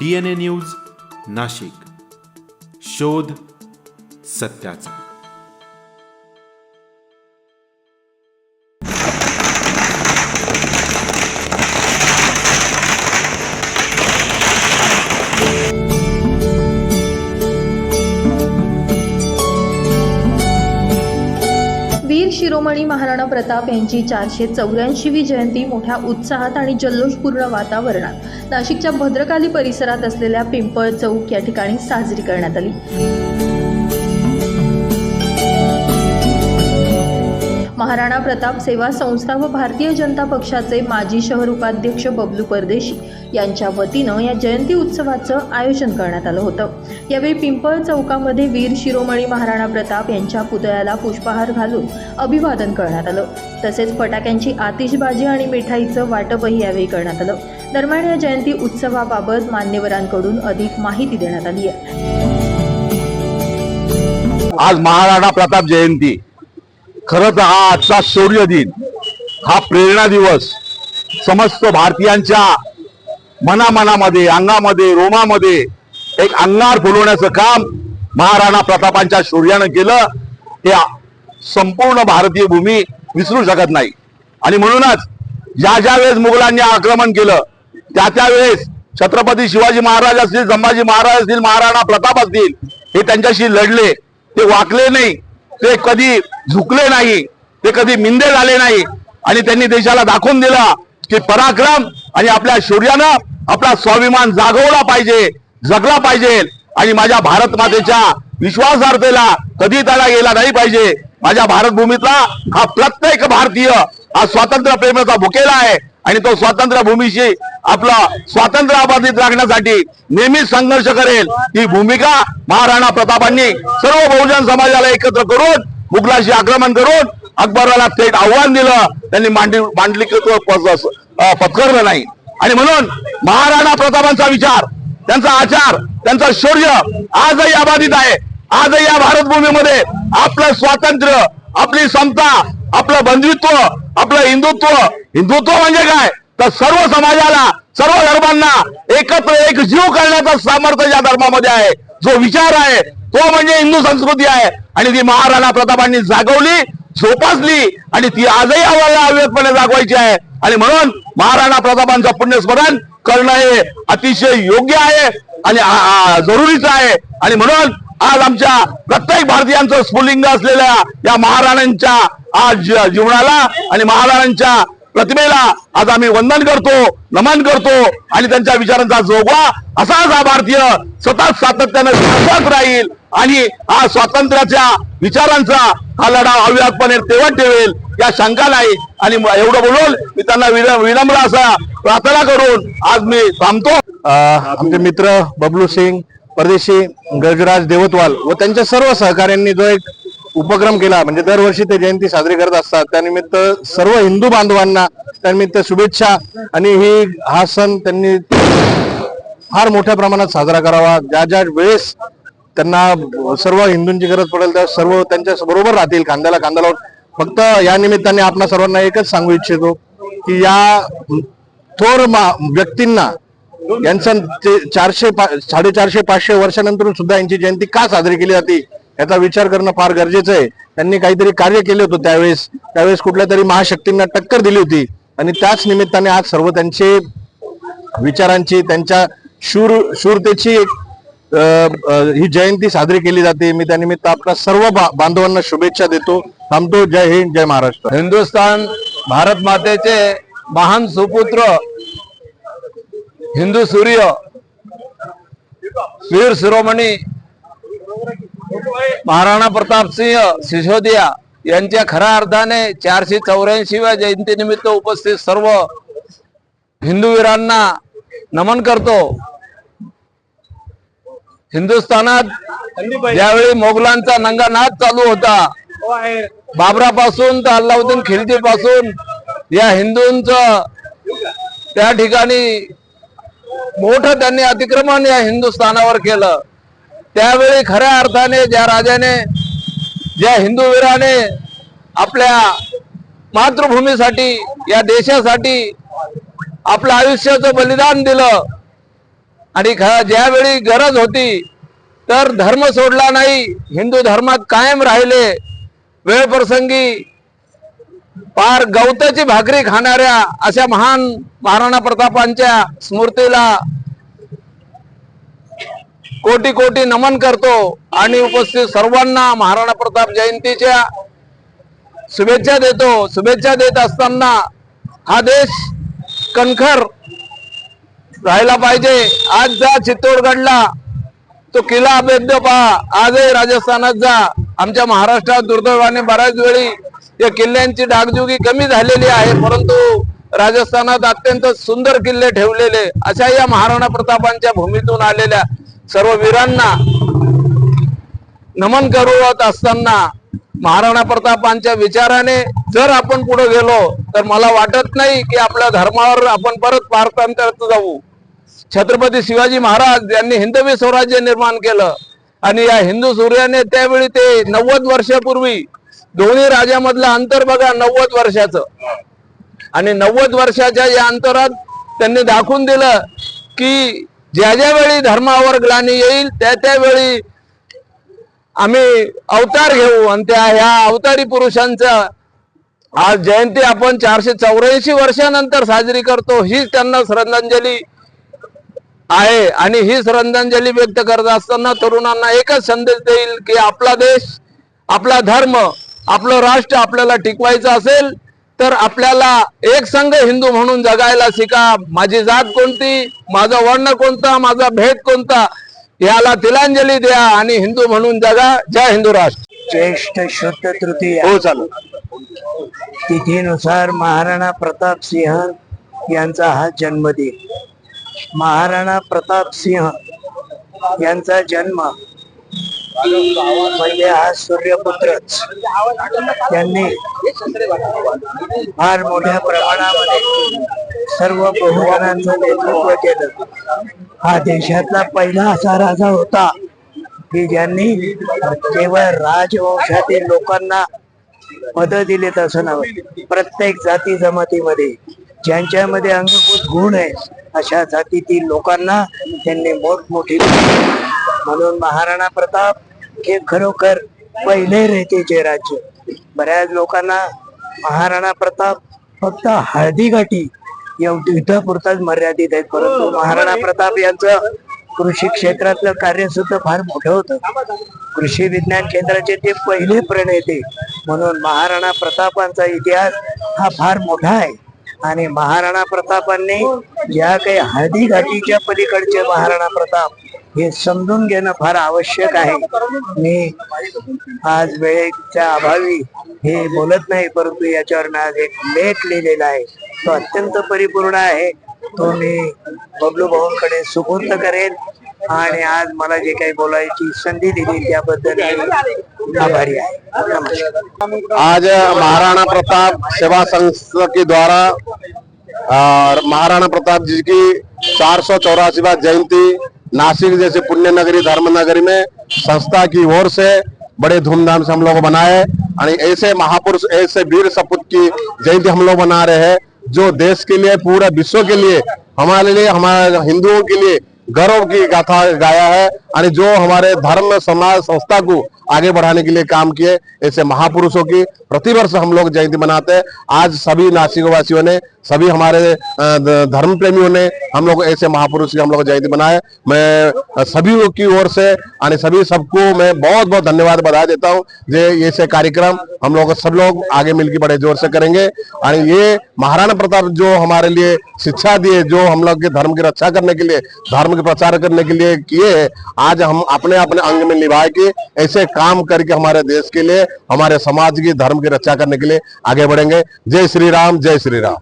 DNA news Nashik. शोध सत्याचा. वीर शिरोमणी महाराणा प्रताप यांची चारशे चौऱ्याऐंशीवी जयंती मोठ्या उत्साहात आणि जल्लोषपूर्ण वातावरणात. नाशिकच्या भद्रकाली परिसरात असलेल्या पिंपळ चौक या ठिकाणी साजरी करण्यात आली. महाराणा प्रताप सेवा संस्था व भारतीय जनता पक्षाचे माजी शहर उपाध्यक्ष बबलू परदेशी यांच्या वतीनं या जयंती उत्सवाचं आयोजन करण्यात आलं होतं. यावेळी पिंपळ चौकामध्ये वीर शिरोमणी महाराणा प्रताप यांच्या पुतळ्याला पुष्पहार घालून अभिवादन करण्यात आलं. तसेच फटाक्यांची आतिषबाजी आणि मिठाईचं वाटपही यावेळी करण्यात आलं. दरम्यान या जयंती उत्सवाबाबत मान्यवरांकडून अधिक माहिती देण्यात आली आहे. आज महाराणा प्रताप जयंती. खरंच हा आजचा शौर्य दिन हा प्रेरणा दिवस समस्त भारतीयांच्या मनामनामध्ये अंगामध्ये रोमामध्ये एक अंगार फुलवण्याचं काम महाराणा प्रतापांच्या शौर्यानं केलं. हे संपूर्ण भारतीय भूमी विसरू शकत नाही. आणि म्हणूनच ज्या ज्या वेळेस मुघलांनी आक्रमण केलं त्या त्या वेळेस छत्रपती शिवाजी महाराज असतील संभाजी महाराज असतील महाराणा प्रताप असतील हे त्यांच्याशी लढले. ते वाकले नाही. ते कधी झुकले नाही. ते कधी मिंदे झाले नाही. आणि त्यांनी देशाला दाखवून दिला की पराक्रम आणि आपल्या शौर्यानं आपला स्वाभिमान जागवला पाहिजे जगला पाहिजे. आणि माझ्या भारत मातेच्या विश्वासार्हतेला कधी त्याला गेला नाही पाहिजे. माझ्या भारत भूमीतला हा प्रत्येक भारतीय हा स्वातंत्र्य प्रेमाचा भुकेला आहे. आणि तो स्वातंत्र्य भूमीशी आपला स्वातंत्र्य अबाधित राखण्यासाठी नेहमीच संघर्ष करेल. ही भूमिका महाराणा प्रतापांनी सर्व बहुजन समाजाला एकत्र करून मुघलाशी आक्रमण करून अकबराला थेट आव्हान दिलं. त्यांनी मांडली मांडलिकत्व पत्करलं नाही. आणि म्हणून महाराणा प्रतापांचा विचार त्यांचा आचार त्यांचा शौर्य आजही अबाधित आहे. आजही या भारत भूमीमध्ये आपलं स्वातंत्र्य आपली समता आपलं बंधुत्व आपलं हिंदुत्व हिंदुत्व म्हणजे काय? तर सर्व समाजाला सर्व धर्मांना एकत्र एक जीव करण्याचं सामर्थ्य या धर्मामध्ये आहे. जो विचार आहे तो म्हणजे हिंदू संस्कृती आहे. आणि ती महाराणा प्रतापांनी जागवली जोपासली आणि ती आजही आम्हाला अव्यतपणे जागवायची आहे. आणि म्हणून महाराणा प्रतापांचं पुण्यस्मरण करणं हे अतिशय योग्य आहे आणि जरुरीचं आहे. आणि म्हणून आज आमच्या प्रत्येक भारतीयांचं स्फुलिंग असलेल्या या महाराणांच्या आज जीवनाला आणि महाराणांच्या प्रतिमेला आज आम्ही वंदन करतो नमन करतो आणि त्यांच्या विचारांचा जोगवा असाच हा भारतीय सतत सातत्यानं शाश्वत राहील आणि हा स्वातंत्र्याच्या विचारांचा हा लढा अव्याहतपणे तेवत ठेवेल या शंका नाही. आणि एवढं बोलून मी त्यांना विनम्र असा प्रार्थना करून आज मी थांबतो. आमचे मित्र बबलू सिंग परदेशी गजराज देवतवाल व त्यांच्या सर्व सहकाऱ्यांनी जो एक उपक्रम केला. म्हणजे दरवर्षी ते जयंती साजरी करत असतात. त्यानिमित्त सर्व हिंदू बांधवांना त्यानिमित्त शुभेच्छा. आणि ही हा सण त्यांनी फार मोठ्या प्रमाणात साजरा करावा. ज्या ज्या वेळेस त्यांना सर्व हिंदूंची गरज पडेल त्या सर्व त्यांच्या बरोबर राहतील. खांद्याला खांदा लावून. फक्त या निमित्ताने आपणा सर्वांना एकच सांगू इच्छितो की या थोर व्यक्तींना यांचं ते चारशे पा- साडेचारशे पाचशे वर्षानंतर सुद्धा यांची जयंती का साजरी केली जाते? याचा विचार करणं फार गरजेचं आहे. त्यांनी काहीतरी कार्य केले होते त्यावेळेस. त्यावेळेस कुठल्या तरी महाशक्तींना टक्कर दिली होती. आणि त्याच निमित्ताने आज सर्व त्यांचे विचारांची त्यांच्या शूर शूरतेची एक ही जयंती साजरी केली जाते. मी त्यानिमित्त आपल्या सर्व बांधवांना शुभेच्छा देतो. थांबतो. जय हिंद जय महाराष्ट्र. हिंदुस्थान भारत मातेचे महान सुपुत्र हिंदू सूर्य वीर शिरोमणी महाराणा प्रताप सिंह सिसोदिया यांच्या खऱ्या अर्थाने चारशे चौऱ्याऐंशीव्या जयंतीनिमित्त उपस्थित सर्व हिंदूवीरांना नमन करतो. हिंदुस्थानात ज्यावेळी मोगलांचा नंगानाद चालू होता बाबरापासून तर अल्लाउद्दीन खिलजी पासून या हिंदूंचं त्या ठिकाणी मोठं त्यांनी अतिक्रमण या हिंदुस्थानावर केलं. त्यावेळी खऱ्या अर्थाने ज्या राजाने ज्या हिंदू वीराने आपल्या मातृभूमीसाठी या देशासाठी आपलं आयुष्याचं बलिदान दिलं आणि ज्यावेळी गरज होती तर धर्म सोडला नाही हिंदू धर्मात कायम राहिले. वेळ प्रसंगी पार गवताची भाकरी खाणाऱ्या अशा महान महाराणा प्रतापांच्या स्मृतीला कोटी कोटी नमन करतो आणि उपस्थित सर्वांना महाराणा प्रताप जयंतीच्या शुभेच्छा देतो. शुभेच्छा देत असताना हा देश कणखर राहायला पाहिजे. आज जा चित्तोडगडला. तो किल्ला अभेद्य पहा. आजही राजस्थानात जा. आमच्या महाराष्ट्रात दुर्दैवाने बऱ्याच वेळी या किल्ल्यांची डागजुगी कमी झालेली आहे. परंतु राजस्थानात अत्यंत सुंदर किल्ले ठेवलेले अशा या महाराणा प्रतापांच्या भूमीतून आलेल्या सर्व वीरांना नमन करत असताना महाराणा प्रतापांच्या विचाराने जर आपण पुढे गेलो तर मला वाटत नाही की आपल्या धर्मावर आपण परत भारतांतरात जाऊ. छत्रपती शिवाजी महाराज यांनी हिंदवी स्वराज्य निर्माण केलं आणि या हिंदू सूर्याने त्यावेळी ते नव्वद वर्षापूर्वी दोन्ही राजामधलं अंतर बघा नव्वद वर्षाचं. आणि नव्वद वर्षाच्या या अंतरात त्यांनी दाखवून दिलं की ज्या ज्या वेळी धर्मावर ग्लानी येईल त्या त्यावेळी आम्ही अवतार घेऊ. आणि त्या ह्या अवतारी पुरुषांचा आज जयंती आपण चारशे चौऱ्याऐंशी वर्षानंतर साजरी करतो हीच त्यांना श्रद्धांजली आहे. आणि ही श्रद्धांजली व्यक्त करत असताना तरुणांना एकच संदेश देईल की आपला देश आपला धर्म आपलं राष्ट्र आपल्याला टिकवायचं असेल तर आपल्याला एक संघ हिंदू म्हणून जगायला शिका. माझी जात कोणती? माझा वर्ण कोणता? माझा भेद कोणता? याला तिलांजली द्या आणि हिंदू म्हणून जगा. जय हिंदू राष्ट्र. ज्येष्ठ शुद्ध तृतीय. हो चालू तिथीनुसार महाराणा प्रताप सिंह यांचा हा जन्मदिन. महाराणा प्रताप सिंह यांचा जन्म म्हणजे हा सूर्यपुत्रच. त्यांनी फार मोठ्या प्रमाणामध्ये सर्व बहुजनांचं नेतृत्व केलं. हा देशातला पहिला असा राजा होता की ज्यांनी केवळ राजवंशातील लोकांना पद दिलेत असं नव्हे प्रत्येक जाती जमातीमध्ये ज्यांच्यामध्ये अंगभूत गुण आहे अशा जातीतील लोकांना त्यांनी मोठमोठी म्हणून महाराणा प्रताप हे खरोखर पहिले रेतेचे राज्य बऱ्याच लोकांना महाराणा प्रताप फक्त हळदी गाठी इथं मर्यादित आहेत. परंतु महाराणा प्रताप यांचं कृषी क्षेत्रातलं कार्य सुद्धा फार मोठं होतं. कृषी विज्ञान केंद्राचे ते पहिले प्रणेते म्हणून महाराणा प्रतापांचा इतिहास हा फार मोठा आहे. आणि महाराणा प्रतापांनी ज्या काही हळदी घाटीच्या पलीकडचे महाराणा प्रताप हे समजून घेणं फार आवश्यक आहे. मी आज वेळेच्या अभावी हे बोलत नाही परंतु याच्यावर मी आज एक लेख लिहिलेला आहे. तो अत्यंत परिपूर्ण आहे. तो मी बबलू भाऊंकडे सुपूर्द करेन आणि आज मला जे काही बोलायची संधी दिली त्याबद्दल मी आभारी आहे. नमस्कार. आज महाराणा प्रताप सेवा संस्था के द्वारा महाराणा प्रताप जी की चार सौ चौरासीवा जयंती नासिक जैसे पुण्य नगरी धर्म नगरी में संस्था की ओर से बड़े धूमधाम से हम लोग बनाए ऐसे महापुरुष, ऐसे वीर सपूत की जयंती हम लोग बना रहे हैं, जो देश के लिए, पूरे विश्व के लिए, हमारे लिए, हमारे हिंदुओं के लिए गौरव की गाथा गाया है। और जो हमारे धर्म, समाज, संस्था को आगे बढ़ाने के लिए काम किए, ऐसे महापुरुषों की प्रतिवर्ष हम लोग जयंती मनाते हैं। आज सभी नासिक वासियों ने सभी हमारे धर्म प्रेमियों ने हम लोग ऐसे महापुरुष की हम लोग जयंती बनाए मैं सभी की ओर से और सभी सबको मैं बहुत बहुत धन्यवाद बधाई देता हूँ जे ऐसे कार्यक्रम हम लोग सब लोग आगे मिलकर बड़े ज़ोर से करेंगे। और ये महाराणा प्रताप जो हमारे लिए शिक्षा दिए, जो हम लोग के धर्म की रक्षा करने के लिए, धर्म के प्रचार करने के लिए किए आज हम अपने अपने अंग में निभाए के ऐसे काम करके हमारे देश के लिए, हमारे समाज की धर्म की रक्षा करने के लिए आगे बढ़ेंगे। जय श्री राम, जय श्री राम।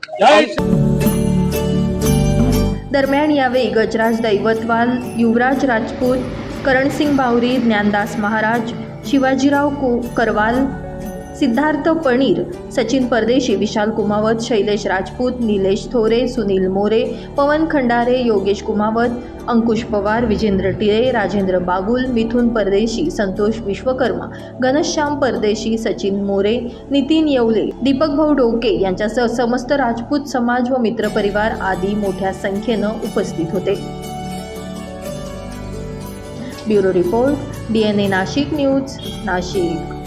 दरम्यान यावेळी गजराज दैवतवाल युवराज राजपूत करणसिंग बावरी ज्ञानदास महाराज शिवाजीराव को करवाल सिद्धार्थ पणीर सचिन परदेशी विशाल कुमावत शैलेश राजपूत निलेश थोरे सुनील मोरे पवन खंडारे योगेश कुमावत अंकुश पवार विजेंद्र टिळे राजेंद्र बागुल मिथुन परदेशी संतोष विश्वकर्मा घनश्याम परदेशी सचिन मोरे नितीन येवले दीपक भाऊ डोके यांच्यासह समस्त राजपूत समाज व मित्रपरिवार आदी मोठ्या संख्येनं उपस्थित होते. Bureau report D N A Nashik news Nashik.